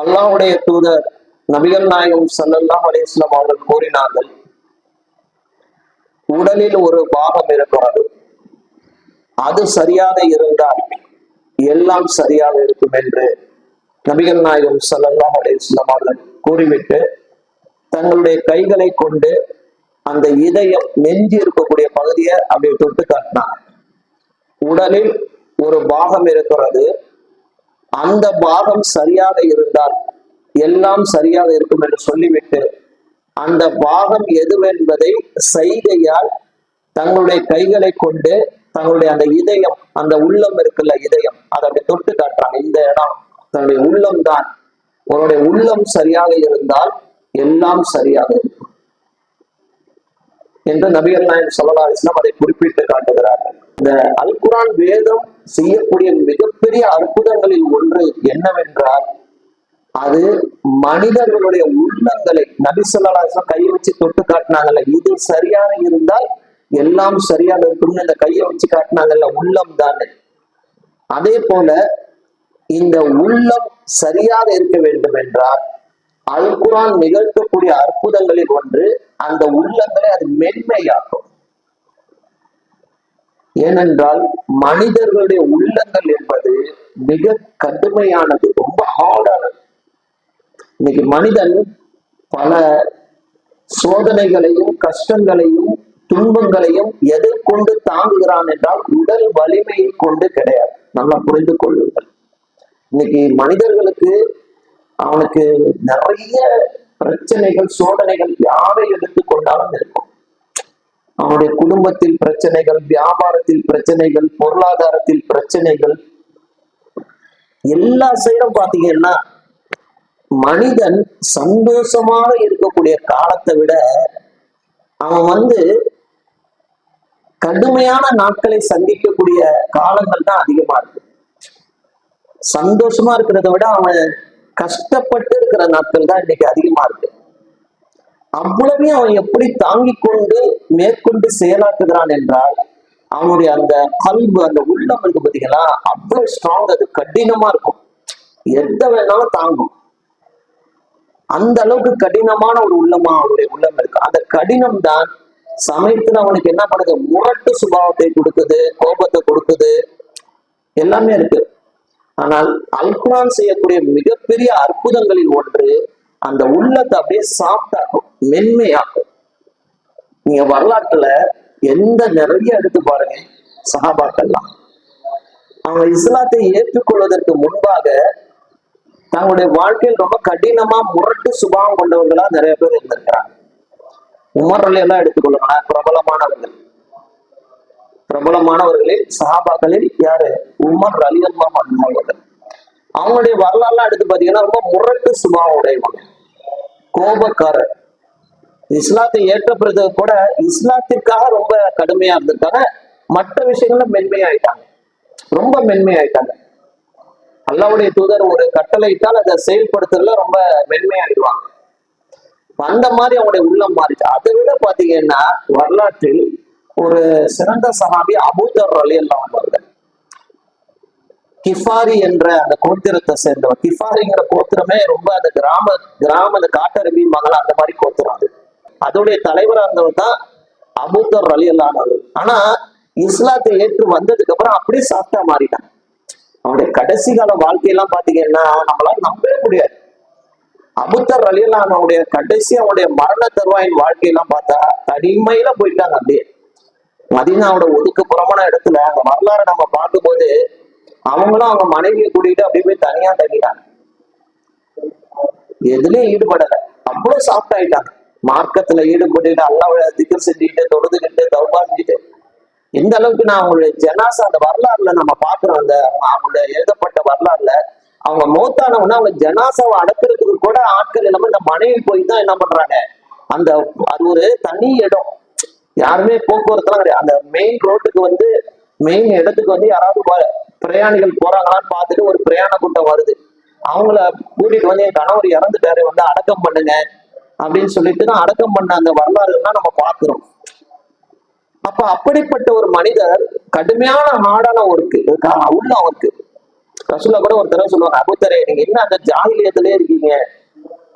அல்லாஹுடைய தூதர் நபிகள் நாயகம் சல்லல்லாஹ் அலிஸ்லாம் அவர்கள் கூறினார்கள் உடலில் ஒரு பாகம் இருக்கிறது. அது சரியாக இருந்தால் எல்லாம் சரியாக இருக்கும் என்று நபிகள் நாயகம் சல்லல்லாஹ் அலிஸ்லாம் அவர்கள் கூறிவிட்டு தங்களுடைய கைகளை கொண்டு அந்த இதயம் நெஞ்சு இருக்கக்கூடிய பகுதியை அப்படியே தொட்டு காட்டினாங்க. உடலில் ஒரு பாகம் இருக்கிறது. அந்த பாகம் சரியாக இருந்தால் எல்லாம் சரியாக இருக்கும் என்று சொல்லிவிட்டு அந்த பாகம் எதுவென்பதை செய்கையால் தங்களுடைய கைகளை கொண்டு தங்களுடைய அந்த இதயம் அந்த உள்ளம் இருக்குல்ல இதயம் அதை அப்படி தொட்டு காட்டுறாங்க. இந்த இடம் தன்னுடைய உள்ளம் தான் உன்னுடைய உள்ளம் சரியாக இருந்தால் எல்லாம் சரியாக இருக்கும். என்று நபிகள் நாயன் ஸல்லல்லாஹு இஸ்லாம் அதை குறிப்பிட்டு காட்டுகிறார்கள் இந்த அல்குரான் வேதம் செய்யக்கூடிய மிகப்பெரிய அற்புதங்களில் ஒன்று என்னவென்றால் அது மனிதர்களுடைய உள்ளங்களை நபி ஸல்லல்லாஹு அலைஹி வச்சு தொட்டு காட்டினாங்கல்ல. இது சரியாக இருந்தால் எல்லாம் சரியாக இருக்கும்னு இந்த கையை வச்சு காட்டினாங்கல்ல உள்ளம் தானே. அதே போல இந்த உள்ளம் சரியாக இருக்க வேண்டும் என்றால் அல் குரான் நிகழ்த்தக்கூடிய அற்புதங்களில் ஒன்று அந்த உள்ளங்களை அது மென்மையாக்கும். ஏனென்றால் மனிதர்களுடைய உள்ளங்கள் என்பது மிக கடுமையானது ரொம்ப ஹார்டானது இன்னைக்கு மனிதன் பல சோதனைகளையும் கஷ்டங்களையும் துன்பங்களையும் எதை கொண்டு தாங்குகிறான் என்றால் உடல் வலிமையை கொண்டு கிடையாது. நல்லா புரிந்து கொள்ளுங்கள். இன்னைக்கு மனிதர்களுக்கு அவனுக்கு நிறைய பிரச்சனைகள் சோதனைகள் யாரை எடுத்து கொண்டாலும் இருக்கும். அவனுடைய குடும்பத்தில் பிரச்சனைகள் வியாபாரத்தில் பிரச்சனைகள் பொருளாதாரத்தில் பிரச்சனைகள் எல்லா சைடும் பாத்தீங்கன்னா மனிதன் சந்தோஷமாக இருக்கக்கூடிய காலத்தை விட அவன் வந்து கடுமையான நாட்களை சந்திக்கக்கூடிய காலங்கள் தான் அதிகமா இருக்கு. சந்தோஷமா இருக்கிறத விட அவன் கஷ்டப்பட்டு இருக்கிற நாட்கள் தான் இன்னைக்கு அதிகமா இருக்கு. அவ்வளவையும் அவன் எப்படி தாங்கிக் கொண்டு மேற்கொண்டு செயலாக்குகிறான் என்றால் அவனுடைய அந்த கல்வி அந்த உள்ளம் இருக்கு பார்த்தீங்களா அவ்வளவு ஸ்ட்ராங் அது கடினமா இருக்கும். எந்த வேணாலும் தாங்கும். அந்த அளவுக்கு கடினமான ஒரு உள்ளமா அவனுடைய உள்ளம் இருக்கு. அந்த கடினம் தான் சமயத்துல அவனுக்கு என்ன பண்ணுது? முரட்டு சுபாவத்தை கொடுக்குது கோபத்தை கொடுக்குது. எல்லாமே இருக்கு. ஆனால் அல்குரான் செய்யக்கூடிய மிகப்பெரிய அற்புதங்களில் ஒன்று அந்த உள்ளத்தை அப்படியே சாஃப்டாக்கும் மென்மையாக்கும். நீங்க வரலாற்றுல எந்த நிறைய எடுத்து பாருங்க சகாபாக்கள்லாம். அவங்க இஸ்லாத்தை ஏற்றுக்கொள்வதற்கு முன்பாக தங்களுடைய வாழ்க்கையில் ரொம்ப கடினமா முரட்டு சுபாவம் கொண்டவர்களா நிறைய பேர் இருந்திருக்கிறாங்க. உமர் எல்லாம் எடுத்துக்கொள்ளுங்க பிரபலமானவர்கள். பிரபலமானவர்களில் சஹாபாக்களில் யாரு? உமர் அலி அல்லா அவர்கள். அவங்களுடைய வரலாறுலாம் எடுத்து பாத்தீங்கன்னா ரொம்ப முரட்டு சுபாவம் உடையவங்க. கோபக்காரர். இஸ்லாத்தை ஏற்ற பிறகு கூட இஸ்லாத்திற்காக ரொம்ப கடுமையா இருந்திருக்காங்க. மற்ற விஷயங்கள்ல மென்மையாயிட்டாங்க. ரொம்ப மென்மையாயிட்டாங்க. அல்லாவுடைய தூதர் ஒரு கட்டளையிட்டால் அதை செயல்படுத்துறதுல ரொம்ப மென்மையாயிடுவாங்க. அந்த மாதிரி அவங்களுடைய உள்ளம் மாறிச்சு. அதை விட பாத்தீங்கன்னா வரலாற்றில் ஒரு சிறந்த சஹாபி அபூதர் அலி எல்லாம் அவர்கள். கிஃபாரி என்ற அந்த கோத்திரத்தை சேர்ந்தவர். கிஃபாரிங்கிற கோத்திரமே ரொம்ப அந்த கிராம கிராம அந்த காட்டருவி மகள் அந்த மாதிரி கோத்திரம் அது. அதோடைய தலைவரா இருந்தவர் தான் அபூதர் அலி அல்லானவர் ஆனா இஸ்லாத்தை ஏற்று வந்ததுக்கு அப்புறம் அப்படியே சாப்பிட்டா மாறிட்டான் அவனுடைய கடைசி கால வாழ்க்கையெல்லாம் பாத்தீங்கன்னா நம்மளால நம்பவே முடியாது. அபுத்தர் அலியெல்லாம் அவனுடைய கடைசி அவனுடைய மரண தருவாயின் வாழ்க்கையெல்லாம் பார்த்தா தனிமையில போயிட்டாங்க அப்படியே. மதினாவோட ஒதுக்குப்புறமான இடத்துல அந்த வரலாறு நம்ம பார்க்கும்போது அவங்களும் அவங்க மனைவியை கூட்டிட்டு அப்படியே போய் தனியா தங்கிட்டாங்க. எதுலயும் ஈடுபடல. அவ்வளவு சாஃப்ட் ஆயிட்டாங்க. மார்க்கத்துல ஈடுபட்டுட்டு அல்லாவோட திக்கர் செஞ்சுக்கிட்டு தொழுதுகிட்டு தௌபாஞ்சிட்டு எந்த அளவுக்கு நான் அவங்களுடைய ஜனாசா அந்த வரலாறுல நம்ம பாக்குறோம் அந்த அவங்களுடைய எழுதப்பட்ட வரலாறுல அவங்க மௌத்தானவன அவங்க ஜனாசாவை அடக்கிறதுக்கு கூட ஆட்கள் இல்லாம இந்த மனைவி போய் தான் என்ன பண்றாங்க? அந்த அது ஒரு தனி இடம். யாருமே போக்குவரத்துலாம் கிடையாது. அந்த மெயின் ரோட்டுக்கு வந்து மெயின் இடத்துக்கு வந்து யாராவது பிரயாணிகள் போறாங்களான்னு பார்த்துட்டு ஒரு பிரயாண கூட்டம் வருது. அவங்கள கூட்டிட்டு வந்து என் கணவர் இறந்துட்டாரு வந்து அடக்கம் பண்ணுங்க அப்படின்னு சொல்லிட்டு தான் அடக்கம் பண்ண அந்த வரலாறுலாம் நம்ம பார்க்கிறோம். அப்ப அப்படிப்பட்ட ஒரு மனிதர் கடுமையான ஹார்டான ஒர்க்கு உள்ள ஒர்க்கு ரசூல கூட ஒரு தடவை சொல்லுவாங்க அபுத்தரே நீங்க என்ன அந்த ஜாகிலியத்திலே இருக்கீங்க?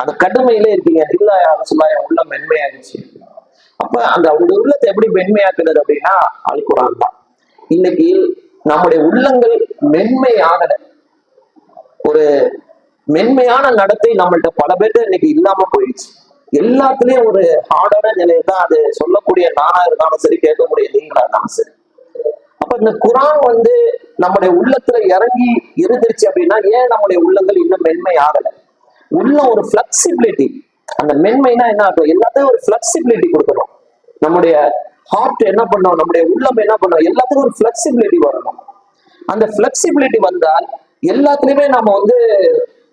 அந்த கடுமையிலே இருக்கீங்க. இல்ல ரசுல்லா என் உள்ள மென்மையாகிடுச்சு அப்ப அந்த அவங்க உள்ளத்தை எப்படி மென்மையாக்குறது அப்படின்னா அல் குரான் தான். இன்னைக்கு நம்முடைய உள்ளங்கள் மென்மை ஆகல ஒரு மென்மையான நடத்தை நம்மள்ட்ட பல பேர்ட்ட இன்னைக்கு இல்லாம போயிடுச்சு. எல்லாத்துலயும் ஒரு ஹார்டான நிலையை தான் அது சொல்லக்கூடிய நானா இருந்தாலும் சரி கேட்கக்கூடிய நீங்களா இருந்தாலும் சரி. அப்ப இந்த குரான் வந்து நம்முடைய உள்ளத்துல இறங்கி இருந்துருச்சு அப்படின்னா ஏன் நம்முடைய உள்ளங்கள் இன்னும் மென்மை ஆகல உள்ள ஒரு பிளெக்சிபிலிட்டி அந்த மென்மைனா என்ன ஆகும் எல்லாத்தையும் ஒரு பிளெக்சிபிலிட்டி கொடுக்கணும். நம்முடைய ஹார்ட் என்ன பண்ணும் நம்முடைய உள்ளம் என்ன பண்ணும் எல்லாத்துக்கும் ஒரு ஃபிளெக்சிபிலிட்டி வரணும். அந்த ஃபிளெக்சிபிலிட்டி வந்தால் எல்லாத்துலயுமே நம்ம வந்து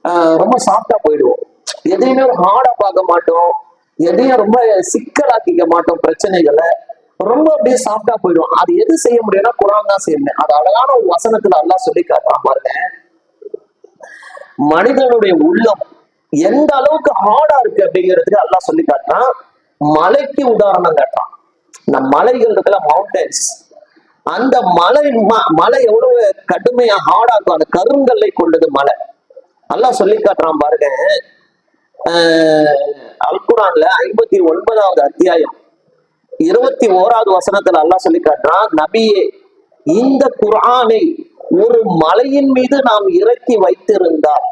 ஆஹ், ரொம்ப சாஃப்டா போயிடுவோம். எதையுமே ஒரு ஹார்டா பார்க்க மாட்டோம். எதையும் ரொம்ப சிக்கலாக்கிக்க மாட்டோம் பிரச்சனைகளை. ரொம்ப அப்படியே சாஃப்டா போயிடும் அது எது செய்ய முடியும்னா குரான் தான் செய்யணும் அது அழகான ஒரு வசனத்துல அல்லா சொல்லி காட்டுறான் பாருங்க. மனிதனுடைய உள்ளம் எந்த அளவுக்கு ஹார்டா இருக்கு அப்படிங்கிறதுக்கு அல்லா சொல்லி காட்டுறான். மலைக்கு உதாரணம் காட்டுறான் இந்த மலைகள் இருக்குல்ல மவுண்டன்ஸ் அந்த மலை ம- மலை எவ்வளவு கடுமையா ஹார்டா இருக்கும். அந்த கருங்கல்லை கொண்டது மலை. நல்லா சொல்லி காட்டுறான் பாருங்க. அல்குரான்ல ஐம்பத்தி ஒன்பதாவது அத்தியாயம் இருபத்தி ஓராவது வசனத்துல அல்லா சொல்லி காட்டுறான் நபியே இந்த குரானை ஒரு மலையின் மீது நாம் இறக்கி வைத்திருந்தால்.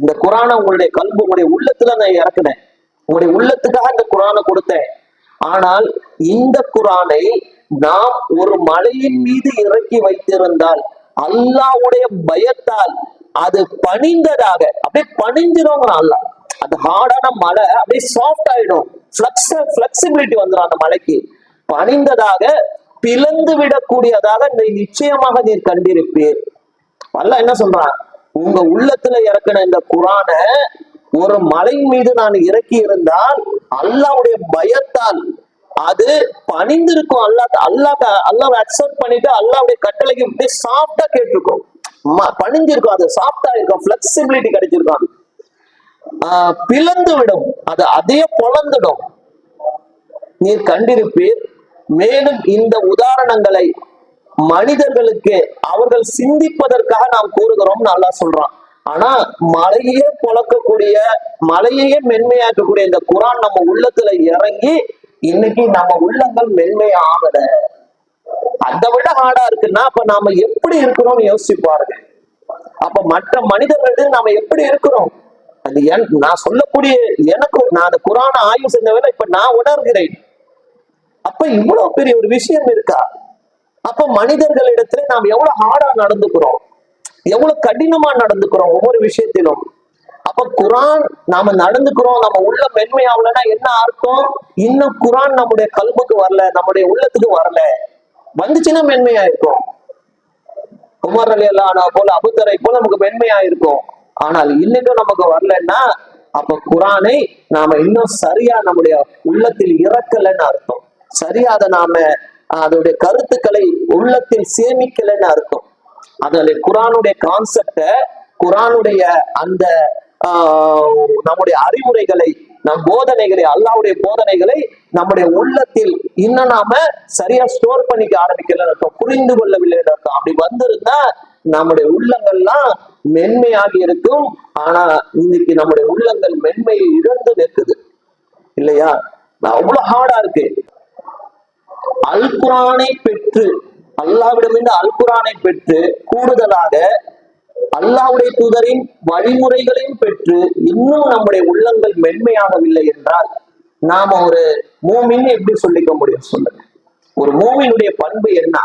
இந்த குரானை உங்களுடைய கல்வி உங்களுடைய உள்ளத்துல நான் இறக்குனேன். உங்களுடைய உள்ளத்துக்காக இந்த குரானை கொடுத்தேன். ஆனால் இந்த குரானை நாம் ஒரு மலையின் மீது இறக்கி வைத்திருந்தால் அல்லாவுடைய பயத்தால் அது பணிந்ததாக அப்படியே பணிஞ்சிருவாங்க அல்லாஹ். அது ஹார்டான மலை அப்படியே சாஃப்ட் ஆயிடும். பிளெக்சிபிலிட்டி வந்துடும் அந்த மலைக்கு. பணிந்ததாக பிளந்து விடக்கூடியதாக நீ நிச்சயமாக நீர் கண்டிருப்பீர். அல்ல என்ன சொல்றான்? உங்க உள்ளத்துல இறக்கின இந்த குரான ஒரு மலை மீது நான் இறக்கி இருந்தால் அல்லாவுடைய பயத்தால் அது பணிந்திருக்கும். அல்லாஹ் அல்லா அல்லாவை அக்செப்ட் பண்ணிட்டு அல்லாவுடைய கட்டளைக்கு இப்படி சாஃப்டா கேட்டிருக்கும். ம- பணிஞ்சிருக்கும். அது சாஃப்டா இருக்கும். பிளெக்சிபிலிட்டி கிடைச்சிருக்கும் ஆஹ் பிளந்து விடும் அது அதே பொழந்துடும். நீர் கண்டிருப்பீர். மேலும் இந்த உதாரணங்களை மனிதர்களுக்கு அவர்கள் சிந்திப்பதற்காக நாம் கூறுகிறோம்னு நல்லா சொல்றான். ஆனா மலையே பொழக்கக்கூடிய மலையையே மென்மையாக்கக்கூடிய இந்த குரான் நம்ம உள்ளத்துல இறங்கி இன்னைக்கு நம்ம உள்ளங்கள் மென்மையாகல. அதை விட ஹார்டா இருக்குன்னா அப்ப நாம எப்படி இருக்கிறோம்னு யோசிச்சு பாருங்க. அப்ப மற்ற மனிதர்கள் நாம எப்படி இருக்கிறோம்? அது என் நான் சொல்லக்கூடிய எனக்கு நான் அந்த குரானை ஆய்வு செஞ்ச வேலை இப்ப நான் உணர்கிறேன். அப்ப இவ்வளவு பெரிய ஒரு விஷயம் இருக்கா? அப்ப மனிதர்களிடத்துல நாம் எவ்வளவு ஹார்டா நடந்துக்கிறோம்? எவ்வளவு கடினமா நடந்துக்கிறோம் ஒவ்வொரு விஷயத்திலும். அப்ப குரான் நாம நடந்துக்கிறோம் நம்ம உள்ள மென்மையாகலன்னா என்ன அர்த்தம்? இன்னும் குரான் நம்முடைய கல்புக்கு வரல நம்முடைய உள்ளத்துக்கு வரல. வந்துச்சுன்னா மென்மையா இருக்கும் உமர் அலி அல்லா போல அபுத்தரை போல நமக்கு மென்மையா இருக்கும் ஆனால் இன்னைக்கும் நமக்கு வரலன்னா அப்ப குரானை நாம இன்னும் சரியா நம்முடைய உள்ளத்தில் இறக்கலைன்னு அர்த்தம். சரியா அதை நாம அதோடைய கருத்துக்களை உள்ளத்தில் சேமிக்கலைன்னு அர்த்தம். அதனுடைய குரானுடைய கான்செப்ட குரானுடைய அந்த ஆஹ், நம்முடைய அறிவுரைகளை நம் போதனைகளை அல்லாவுடைய போதனைகளை நம்முடைய உள்ளத்தில் இன்னும் நாம சரியா ஸ்டோர் பண்ணிக்க ஆரம்பிக்கல அர்த்தம் புரிந்து கொள்ளவில்லை அர்த்தம். அப்படி வந்திருந்தா நம்முடைய உள்ளங்கள்லாம் மென்மையாகி இருக்கும். ஆனா இன்னைக்கு நம்முடைய உள்ளங்கள் மென்மையை இழந்து நிற்குது. இல்லையா? அவ்வளவு ஹார்டா இருக்கு. அல் குரானை பெற்று அல்லாவிடமிருந்து அல்குரானை பெற்று கூடுதலாக அல்லாவுடைய தூதரின் வழிமுறைகளையும் பெற்று இன்னும் நம்முடைய உள்ளங்கள் மென்மையாகவில்லை என்றால் நாம ஒரு மூமின் எப்படி சொல்லிக்க முடியும் சொல்லுங்க. ஒரு மூமினுடைய பண்பு என்ன?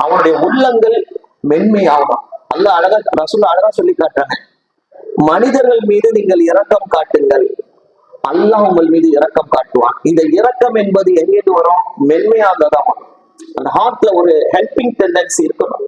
அவனுடைய உள்ளங்கள் மென்மையாகும்? அல்ல அழகா ரசூல் அழகா சொல்லி காட்டாங்க மனிதர்கள் மீது நீங்கள் இரக்கம் காட்டுங்கள். அல்லாஹ் உங்கள் மீது இரக்கம் காட்டுவான். இந்த இரக்கம் என்பது எங்கிட்டு வரும்? மென்மையாக தான் அந்த ஹார்ட்ல ஒரு ஹெல்பிங் டெண்டன்சி இருக்கணும்.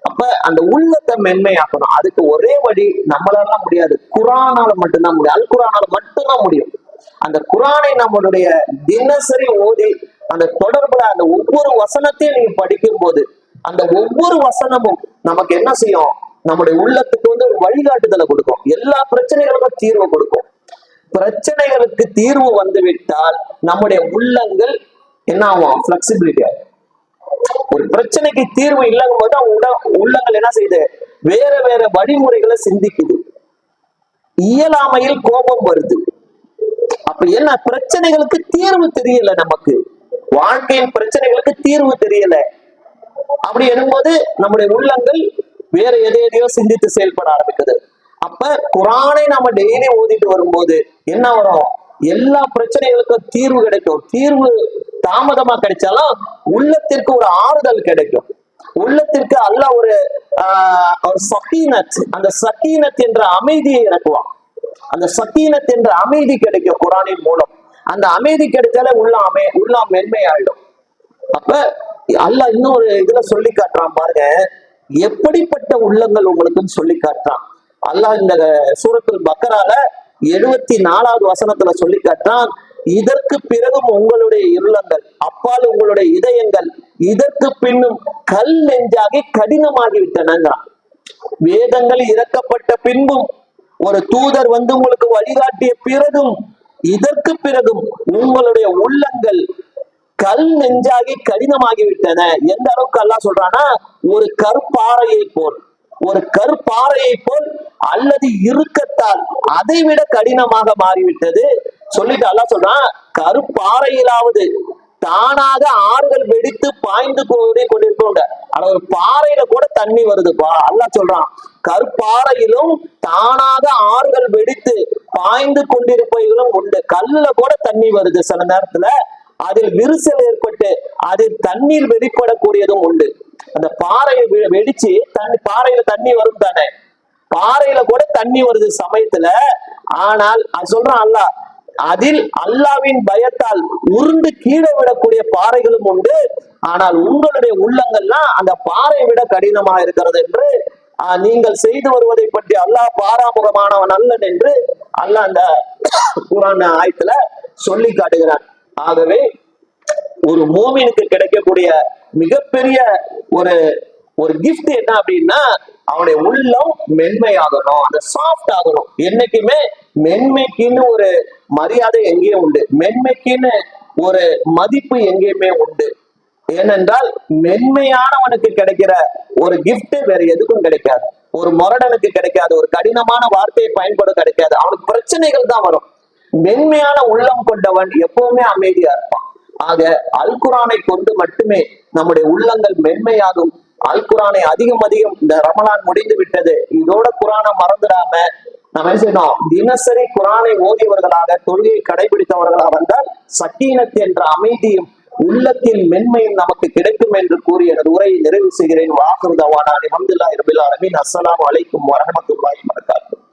அப்ப அந்த உள்ளத்தை மென்மையாக்கணும். அதுக்கு ஒரே வழி நம்மளால முடியாது. குரானால மட்டும்தான் முடியும். அல் குரானால மட்டும்தான் முடியும். அந்த குரானை நம்மளுடைய தினசரி ஓதி அந்த தொடர்புல அந்த ஒவ்வொரு வசனத்தையும் நீங்க படிக்கும் போது அந்த ஒவ்வொரு வசனமும் நமக்கு என்ன செய்யும்? நம்முடைய உள்ளத்துக்கு வந்து ஒரு வழிகாட்டுதலை கொடுக்கும். எல்லா பிரச்சனைகளுக்கும் தீர்வு கொடுக்கும். பிரச்சனைகளுக்கு தீர்வு வந்து விட்டால் நம்முடைய உள்ளங்கள் என்ன ஆகும்? பிளெக்சிபிலிட்டி ஆகும். ஒரு பிரச்சனைக்கு தீர்வு இல்லைங்கும் போது அவங்க உள்ளங்கள் என்ன செய்யுது? வேற வேற வழிமுறைகளை சிந்திக்குது. இயலாமையில் கோபம் வருது. அப்ப என்ன? பிரச்சனைகளுக்கு தீர்வு தெரியல நமக்கு. வாழ்க்கையின் பிரச்சனைகளுக்கு தீர்வு தெரியல. அப்படி எனும்போது நம்முடைய உள்ளங்கள் வேற எதை எதையோ சிந்தித்து செயல்பட ஆரம்பிக்குது. அப்ப குரானை நம்ம டெய்லி ஓதிட்டு வரும்போது என்ன வரும்? எல்லா பிரச்சனைகளுக்கும் தீர்வு கிடைக்கும். தீர்வு தாமதமா கிடைச்சாலும் உள்ளத்திற்கு ஒரு ஆறுதல் கிடைக்கும். உள்ளத்திற்கு அல்லாஹ் ஒரு ஆஹ், ஒரு சக்கீனத் அந்த சக்கீனத் என்ற அமைதியை இறக்குவான். அந்த சக்கீனத் என்ற அமைதி கிடைக்கும் குரானின் மூலம். அந்த அமைதி கிடைச்சாலே உள்ள அமை உள்ள மென்மையாயிடும். அப்ப அல்லாஹ் இன்னொரு இதுல சொல்லி காட்டுறான் பாருங்க. எப்படிப்பட்ட உள்ளங்கள் உங்களுக்குன்னு சொல்லி காட்டுறான். அல்லாஹ் இந்த சூரத்தில் பக்கரால எழுபத்தி நாலாவது வசனத்துல சொல்லி காட்டுறான். இதற்கு பிறகும் உங்களுடைய இருளங்கள் அப்பால் உங்களுடைய இதயங்கள் இதற்கு பின்னும் கல் நெஞ்சாகி கடினமாகிவிட்டனங்கிறான் வேதங்கள் இறக்கப்பட்ட பின்பும் ஒரு தூதர் வந்து உங்களுக்கு வழிகாட்டிய பிறகும் இதற்கு பிறகும் உங்களுடைய உள்ளங்கள் கல் நெஞ்சாகி கடினமாகிவிட்டன. எந்த அளவுக்கு அல்லா சொல்றான்னா ஒரு கற்பாறையை போல். ஒரு கற்பாறையை போல் அல்லது இறுக்கத்தால் அதை விட கடினமாக மாறிவிட்டது. சொல்லிட்டு அல்ல சொல்றான் கருப்பாறையிலாவது தானாக ஆறுகள் வெடித்து பாய்ந்து கூடி கொண்டிருக்கோங்க ஆனா ஒரு பாறையில கூட தண்ணி வருதுப்பா அல்லாஹ் சொல்றான் கற்பாறையிலும் தானாக ஆறுகள் வெடித்து பாய்ந்து கொண்டிருப்பவைகளும் உண்டு. கல்லுல கூட தண்ணி வருது. சில நேரத்துல அதில் விரிசல் ஏற்பட்டு அதில் தண்ணீர் வெளிப்படக்கூடியதும் உண்டு. அந்த பாறையை வெடிச்சு தண்ணி பாறையில தண்ணி வரும் தானே? பாறையில கூட தண்ணி வருது சமயத்துல. ஆனால் அது சொல்றான் அல்லாஹ் அதில் அல்லாவின் பயத்தால் உருண்டு கீழே விடக்கூடிய பாறைகளும் உண்டு. ஆனால் உங்களுடைய உள்ளங்கள்லாம் அந்த பாறை விட கடினமா இருக்கிறது என்று நீங்கள் செய்து வருவதை பற்றி அல்லாஹ் பாராமுகமானவன் அல்லன் என்று அல்லாஹ் அந்த குரான் ஆயத்துல சொல்லி காட்டுகிறான். ஆகவே ஒரு மோமினுக்கு கிடைக்கக்கூடிய மிகப்பெரிய ஒரு ஒரு கிஃப்ட் என்ன அப்படின்னா அவனுடைய உள்ளம் மென்மையாகணும் அந்த சாஃப்ட் ஆகணும். என்னைக்குமே மென்மைக்குன்னு ஒரு மரியாதை எங்கேயும் உண்டு. மென்மைக்குன்னு ஒரு மதிப்பு எங்கேயுமே உண்டு. ஏனென்றால் மென்மையானவனுக்கு கிடைக்கிற ஒரு கிஃப்ட் வேற எதுக்கும் கிடைக்காது. ஒரு முரடனுக்கு கிடைக்காது. ஒரு கடினமான வார்த்தையை பயன்பட கிடைக்காது. அவனுக்கு பிரச்சனைகள் தான் வரும். மென்மையான உள்ளம் கொண்டவன் எப்பவுமே அமைதியா இருப்பான். ஆக அல் குரானை கொண்டு மட்டுமே நம்முடைய உள்ளங்கள் மென்மையாகும். அல் குரானை அதிகம் அதிகம் இந்த ரமலான் முடிந்து விட்டது. இதோட குரானை மறந்துடாம நம்ம செய்யணும்? தினசரி குரானை ஓதியவர்களாக தொழுகையை கடைபிடித்தவர்களாக வந்தால் சக்கீனத் என்ற அமைதியும் உள்ளத்தில் மென்மையும் நமக்கு கிடைக்கும் என்று கூறி எனது உரையை நிறைவு செய்கிறேன். வாக்குறுதவான அலமதுல்லா இரபில் அலமின் அஸ்ஸலாமு அலைக்கும் வரமத்துல்லாஹி வரகாத்துஹு